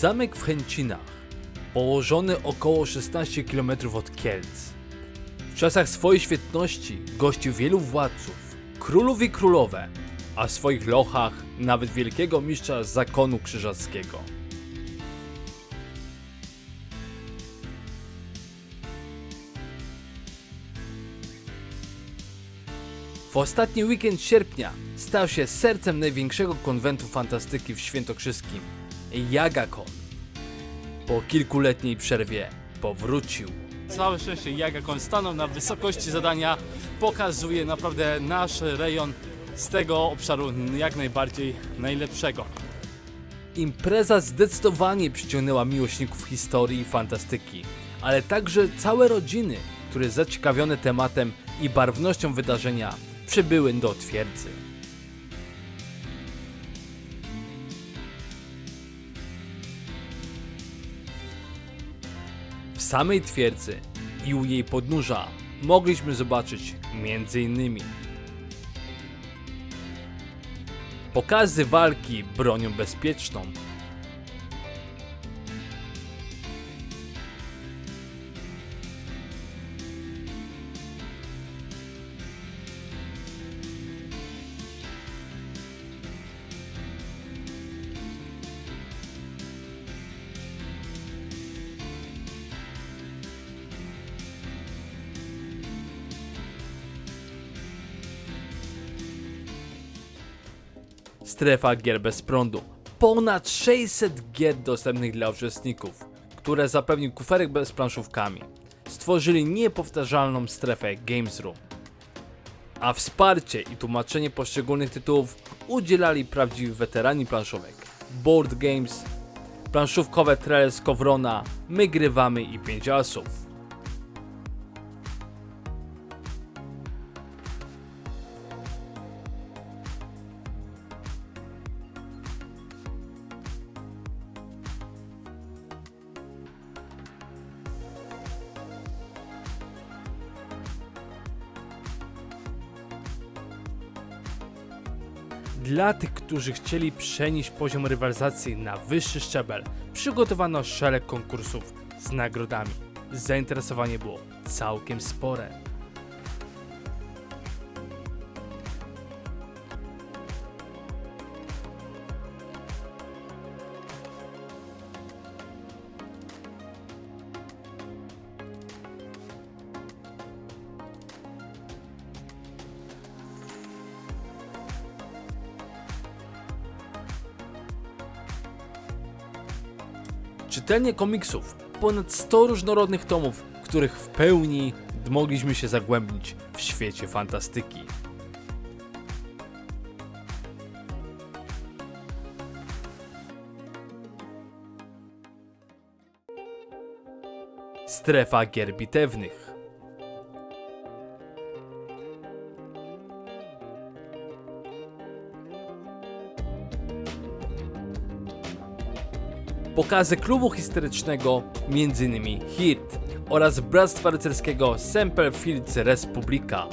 Zamek w Chęcinach, położony około 16 km od Kielc. W czasach swojej świetności gościł wielu władców, królów i królowe, a w swoich lochach nawet wielkiego mistrza zakonu krzyżackiego. W ostatni weekend sierpnia stał się sercem największego konwentu fantastyki w Świętokrzyskim Jagakon. Po kilkuletniej przerwie powrócił. Całe szczęście Jagakon stanął na wysokości zadania, pokazuje naprawdę nasz rejon z tego obszaru jak najbardziej najlepszego. Impreza zdecydowanie przyciągnęła miłośników historii i fantastyki, ale także całe rodziny, które zaciekawione tematem i barwnością wydarzenia przybyły do twierdzy. Samej twierdzy i u jej podnóża mogliśmy zobaczyć m.in. pokazy walki bronią bezpieczną, Strefa gier bez prądu. Ponad 600 gier dostępnych dla uczestników, które zapewnił kuferek bez planszówkami. Stworzyli niepowtarzalną strefę Games Room. A wsparcie i tłumaczenie poszczególnych tytułów udzielali prawdziwi weterani planszówek. Board Games, planszówkowe trele z Kowrona, My Grywamy i 5 Asów. Dla tych, którzy chcieli przenieść poziom rywalizacji na wyższy szczebel, przygotowano szereg konkursów z nagrodami. Zainteresowanie było całkiem spore. Czytelnie komiksów, ponad 100 różnorodnych tomów, których w pełni mogliśmy się zagłębić w świecie fantastyki. Strefa gier bitewnych. Pokazy klubu historycznego, m.in. HIRT oraz Bractwa Rycerskiego Semperfields Republika.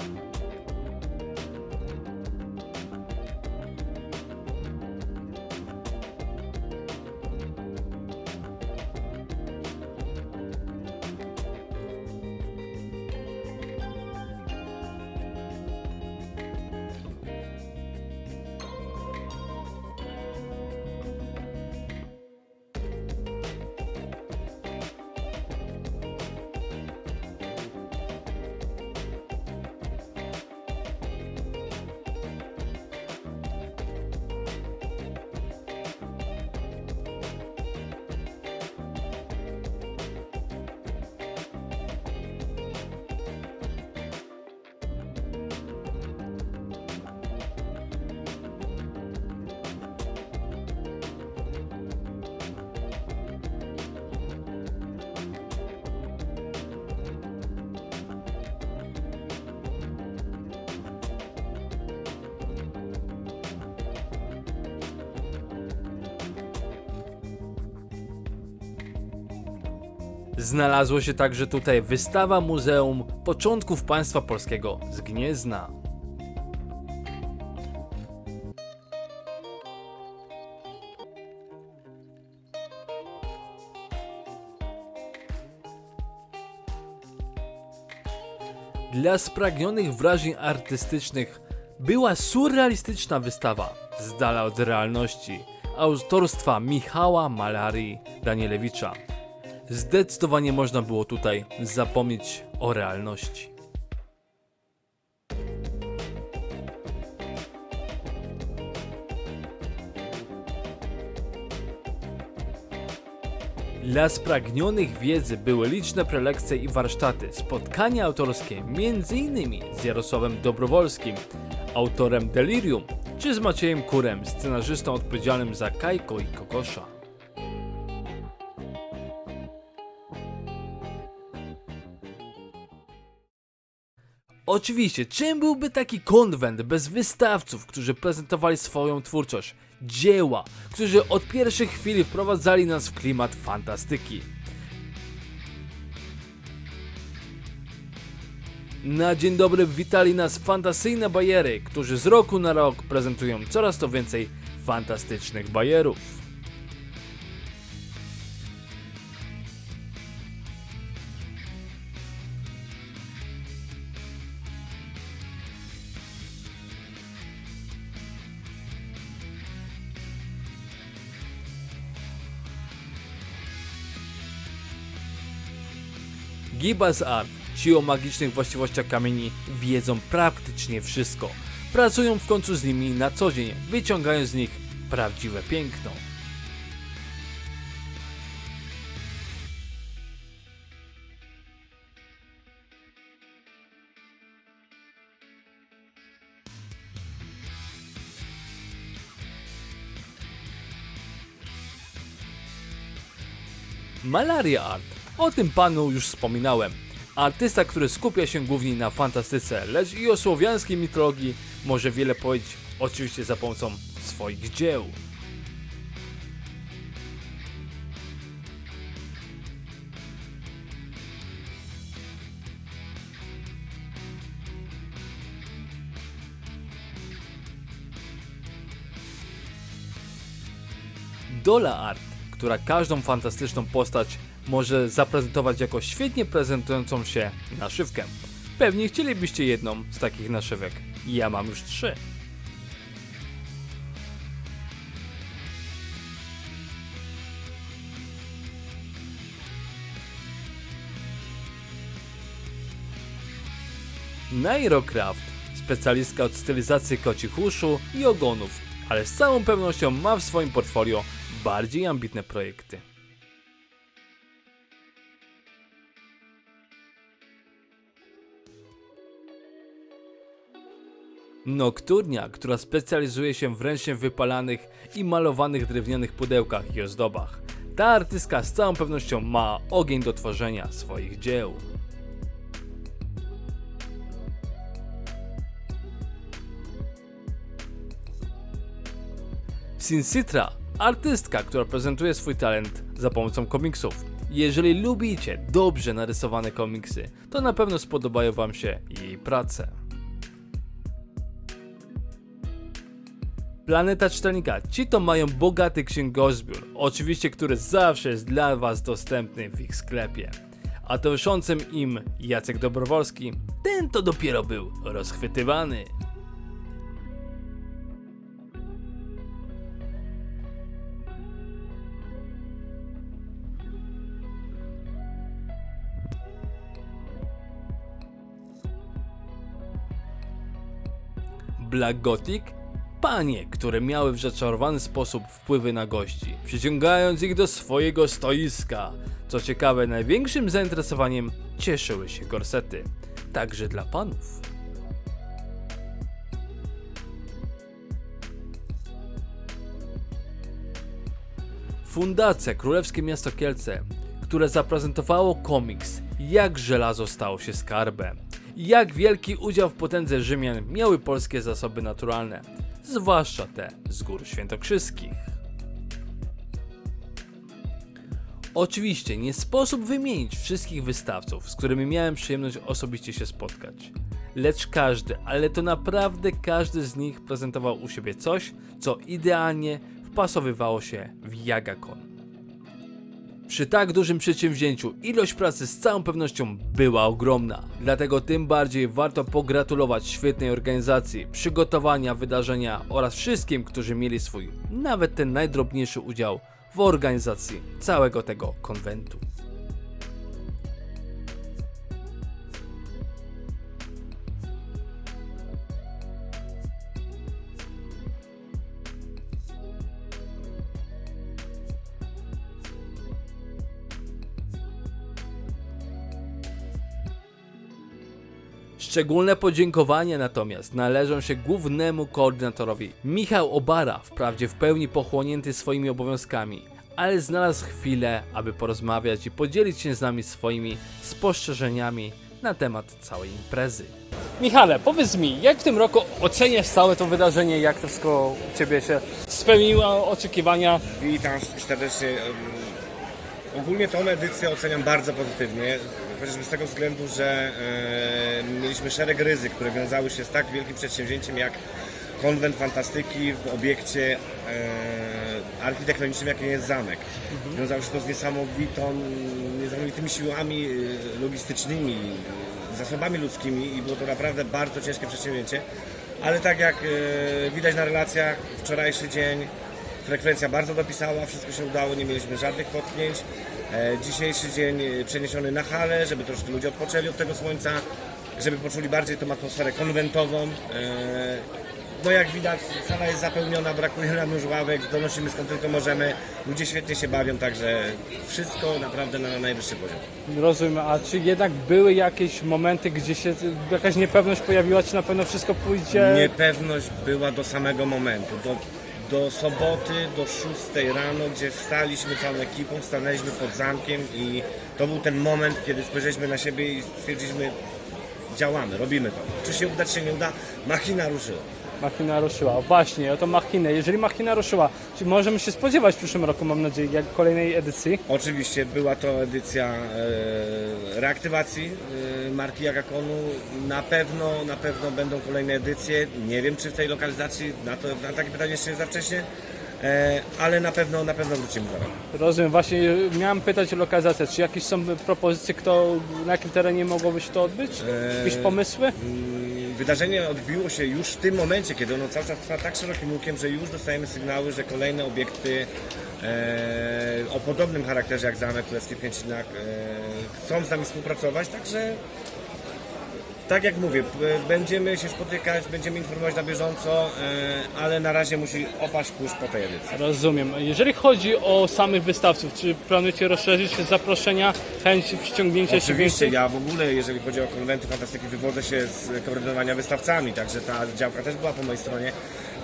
Znalazło się także tutaj wystawa Muzeum Początków Państwa Polskiego z Gniezna. Dla spragnionych wrażeń artystycznych była surrealistyczna wystawa, z dala od realności, autorstwa Michała Malarii Danielewicza. Zdecydowanie można było tutaj zapomnieć o realności. Dla spragnionych wiedzy były liczne prelekcje i warsztaty, spotkania autorskie m.in. z Jarosławem Dobrowolskim, autorem Delirium, czy z Maciejem Kurem, scenarzystą odpowiedzialnym za Kajko i Kokosza. Oczywiście, czym byłby taki konwent bez wystawców, którzy prezentowali swoją twórczość, dzieła, którzy od pierwszych chwil wprowadzali nas w klimat fantastyki. Na dzień dobry witali nas fantasyjne bajery, którzy z roku na rok prezentują coraz to więcej fantastycznych bajerów. Gibas Art, ci o magicznych właściwościach kamieni wiedzą praktycznie wszystko. Pracują w końcu z nimi na co dzień, wyciągając z nich prawdziwe piękno. Malaria Art. O tym panu już wspominałem. Artysta, który skupia się głównie na fantastyce, lecz i o słowiańskiej mitologii może wiele powiedzieć, oczywiście za pomocą swoich dzieł. Dola Art, która każdą fantastyczną postać może zaprezentować jako świetnie prezentującą się naszywkę. Pewnie chcielibyście jedną z takich naszywek. Ja mam już trzy. Nairocraft, specjalistka od stylizacji kocich uszu i ogonów, ale z całą pewnością ma w swoim portfolio bardziej ambitne projekty. Nocturnia, która specjalizuje się w ręcznie wypalanych i malowanych drewnianych pudełkach i ozdobach. Ta artystka z całą pewnością ma ogień do tworzenia swoich dzieł. Sincitra, artystka, która prezentuje swój talent za pomocą komiksów. Jeżeli lubicie dobrze narysowane komiksy, to na pewno spodobają Wam się jej prace. Planeta Czytelnika. Ci to mają bogaty księgozbiór, oczywiście który zawsze jest dla Was dostępny w ich sklepie. A towarzyszącym im Jacek Dobrowolski, ten to dopiero był rozchwytywany. Black Gothic? Panie, które miały w zaczarowany sposób wpływy na gości, przyciągając ich do swojego stoiska. Co ciekawe, największym zainteresowaniem cieszyły się gorsety, także dla panów. Fundacja Królewskie Miasto Kielce, które zaprezentowało komiks Jak żelazo stało się skarbem. Jak wielki udział w potędze Rzymian miały polskie zasoby naturalne, zwłaszcza te z gór świętokrzyskich. Oczywiście nie sposób wymienić wszystkich wystawców, z którymi miałem przyjemność osobiście się spotkać. Lecz każdy, ale to naprawdę każdy z nich prezentował u siebie coś, co idealnie wpasowywało się w Jagakon. Przy tak dużym przedsięwzięciu ilość pracy z całą pewnością była ogromna. Dlatego tym bardziej warto pogratulować świetnej organizacji, przygotowania wydarzenia oraz wszystkim, którzy mieli swój, nawet ten najdrobniejszy udział w organizacji całego tego konwentu. Szczególne podziękowania natomiast należą się głównemu koordynatorowi Michał Obara, wprawdzie w pełni pochłonięty swoimi obowiązkami, ale znalazł chwilę, aby porozmawiać i podzielić się z nami swoimi spostrzeżeniami na temat całej imprezy. Michale, powiedz mi, jak w tym roku oceniasz całe to wydarzenie, jak to wszystko u Ciebie się spełniło oczekiwania? Witam serdecznie. Ogólnie tą edycję oceniam bardzo pozytywnie, chociażby z tego względu, że e, mieliśmy szereg ryzyk, które wiązały się z tak wielkim przedsięwzięciem jak konwent fantastyki w obiekcie e, architektonicznym, jakim jest zamek. Wiązało się to z niesamowitą, niesamowitymi siłami e, logistycznymi, zasobami ludzkimi i było to naprawdę bardzo ciężkie przedsięwzięcie. Ale tak jak widać na relacjach, wczorajszy dzień Frekwencja bardzo dopisała, wszystko się udało, nie mieliśmy żadnych potknięć. E, dzisiejszy dzień e, przeniesiony na halę, żeby troszkę ludzie odpoczęli od tego słońca, żeby poczuli bardziej tą atmosferę konwentową. E, no jak widać, sala jest zapełniona, brakuje nam już ławek, donosimy skąd tylko możemy. Ludzie świetnie się bawią, także wszystko naprawdę na najwyższy poziom. Rozumiem, a czy jednak były jakieś momenty, gdzie się jakaś niepewność pojawiła, czy na pewno wszystko pójdzie? Niepewność była do samego momentu, do, do soboty, do 6 rano, gdzie wstaliśmy całą ekipą, stanęliśmy pod zamkiem i to był ten moment, kiedy spojrzeliśmy na siebie i stwierdziliśmy, działamy, robimy to. Czy się uda, czy się nie uda, machina ruszyła. Machina ruszyła. Właśnie, o to machinę. Jeżeli machina ruszyła, czy możemy się spodziewać w przyszłym roku, mam nadzieję, jak kolejnej edycji? Oczywiście była to edycja e, reaktywacji e, marki Jagakonu. Na pewno, na pewno będą kolejne edycje. Nie wiem, czy w tej lokalizacji, na, to, na takie pytanie jeszcze jest za wcześnie, e, ale na pewno, na pewno wrócimy za rok. Rozumiem, właśnie miałem pytać o lokalizację. Czy jakieś są propozycje, kto, na jakim terenie mogłoby się to odbyć? Jakieś pomysły? Mm, Wydarzenie odbiło się już w tym momencie, kiedy ono cały czas trwa tak szerokim łukiem, że już dostajemy sygnały, że kolejne obiekty e, o podobnym charakterze jak Zamek Królewski w Kęcinach e, chcą z nami współpracować, także tak jak mówię, będziemy się spotykać, będziemy informować na bieżąco, e, ale na razie musi opaść kurz po tej edycji. Rozumiem. Jeżeli chodzi o samych wystawców, czy planujecie rozszerzyć zaproszenia, chęć przyciągnięcia się Oczywiście, więcej? ja w ogóle, jeżeli chodzi o konwenty fantastyki, wywodzę się z koordynowania wystawcami, także ta działka też była po mojej stronie.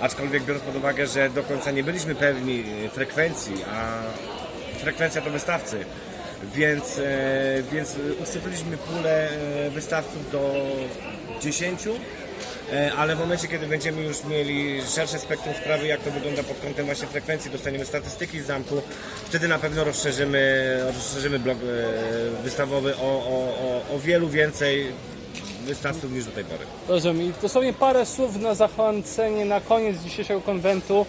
Aczkolwiek biorąc pod uwagę, że do końca nie byliśmy pewni frekwencji, a frekwencja to wystawcy, więc, e, więc uszczupliliśmy pulę e, wystawców do 10. E, Ale w momencie, kiedy będziemy już mieli szersze spektrum sprawy, jak to wygląda pod kątem właśnie frekwencji, dostaniemy statystyki z zamku, wtedy na pewno rozszerzymy, rozszerzymy blok wystawowy o, o, o, o wielu więcej wystawców niż do tej pory. Rozumiem. I dosłownie parę słów na zachęcenie na koniec dzisiejszego konwentu.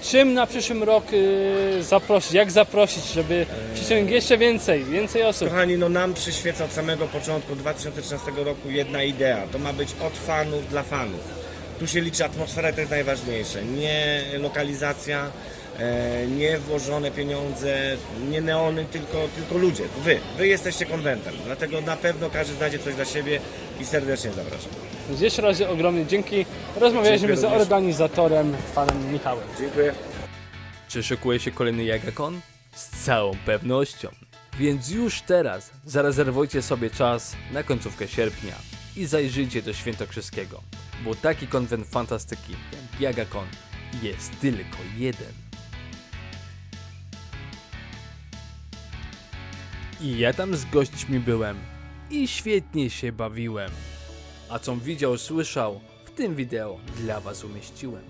Czym na przyszłym rok y, zaprosić, jak zaprosić, żeby przyciągnąć jeszcze więcej, więcej osób? Kochani, no nam przyświeca od samego początku 2013 roku jedna idea. To ma być od fanów dla fanów. Tu się liczy atmosfera, to jest najważniejsze. Nie lokalizacja, nie włożone pieniądze, nie neony, tylko, tylko ludzie. Wy, wy jesteście konwentem. Dlatego na pewno każdy znajdzie coś dla siebie i serdecznie zapraszam. Więc jeszcze raz ogromnie dzięki. Rozmawialiśmy Dziękuję z również. organizatorem, panem Michałem. Dziękuję. Czy szykuje się kolejny Jagakon? Z całą pewnością. Więc już teraz zarezerwujcie sobie czas na końcówkę sierpnia i zajrzyjcie do Świętokrzyskiego, bo taki konwent fantastyki jak Jagakon jest tylko jeden. I ja tam z gośćmi byłem i świetnie się bawiłem. A co widział, słyszał, w tym wideo dla was umieściłem.